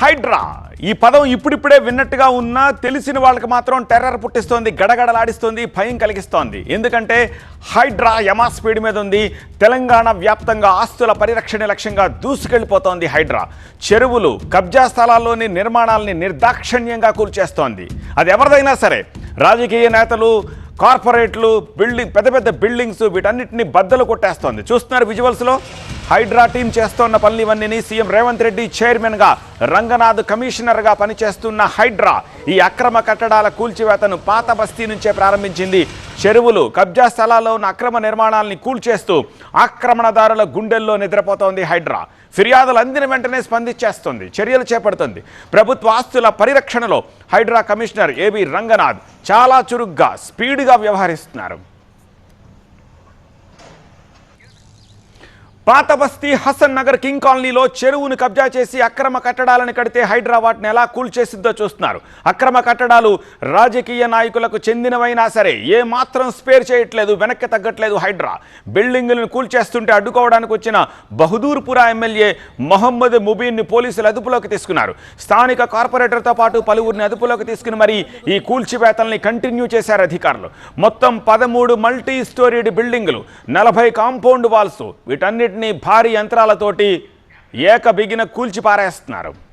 హైడ్రా. ఈ పదం ఇప్పుడిప్పుడే విన్నట్టుగా ఉన్నా తెలిసిన వాళ్ళకి మాత్రం టెర్రర్ పుట్టిస్తోంది గడగడలాడిస్తోంది భయం కలిగిస్తోంది. ఎందుకంటే హైడ్రా యమా స్పీడ్ మీద ఉంది తెలంగాణ వ్యాప్తంగా ఆస్తుల పరిరక్షణ లక్ష్యంగా దూసుకెళ్ళిపోతోంది హైడ్రా. చెరువులు కబ్జా స్థలాల్లోని నిర్మాణాలని నిర్దాక్షణ్యంగా కూల్చేస్తోంది. అది ఎవరిదైనా సరే రాజకీయ నేతలు కార్పొరేట్లు బిల్డింగ్ పెద్ద పెద్ద బిల్డింగ్స్ వీటన్నిటిని బద్దలు కొట్టేస్తోంది. చూస్తున్నారు విజువల్స్లో హైడ్రా టీం చేస్తోన్న పనులు సీఎం రేవంత్ రెడ్డి చైర్మన్గా రంగనాథ్ కమిషనర్గా పనిచేస్తున్న హైడ్రా ఈ అక్రమ కట్టడాల కూల్చివేతను పాత బస్తీ నుంచే ప్రారంభించింది. చెరువులు కబ్జా స్థలాల్లో ఉన్న అక్రమ నిర్మాణాలని కూల్చేస్తూ ఆక్రమణదారుల గుండెల్లో నిద్రపోతోంది హైడ్రా. ఫిర్యాదులు అందిన వెంటనే స్పందించేస్తుంది చర్యలు చేపడుతుంది. ప్రభుత్వ ఆస్తుల పరిరక్షణలో హైడ్రా కమిషనర్ ఏబి రంగనాథ్ చాలా చురుగ్గా స్పీడ్గా వ్యవహరిస్తున్నారు. పాత బస్తీ హసన్ నగర్ కింగ్ కాలనీలో చెరువును కబ్జా చేసి అక్రమ కట్టడాలను కడితే హైదరాబాద్ను ఎలా కూల్చేసిద్దో చూస్తున్నారు. అక్రమ కట్టడాలు రాజకీయ నాయకులకు చెందినవైనా సరే ఏమాత్రం స్పేర్ చేయట్లేదు వెనక్కి తగ్గట్లేదు హైడ్రా. బిల్డింగులను కూల్చేస్తుంటే అడ్డుకోవడానికి వచ్చిన బహదూర్పురా ఎమ్మెల్యే మొహమ్మద్ ముబీన్ను పోలీసులు అదుపులోకి తీసుకున్నారు. స్థానిక కార్పొరేటర్తో పాటు పలువురిని అదుపులోకి తీసుకుని మరి ఈ కూల్చివేతల్ని కంటిన్యూ చేశారు అధికారులు. మొత్తం పదమూడు మల్టీ స్టోరీడ్ బిల్డింగులు నలభై కాంపౌండ్ వాల్స్ వీటన్నిటిని భారీ యంత్రాలతోటి ఏక బిగిన కూల్చి పారేస్తున్నారు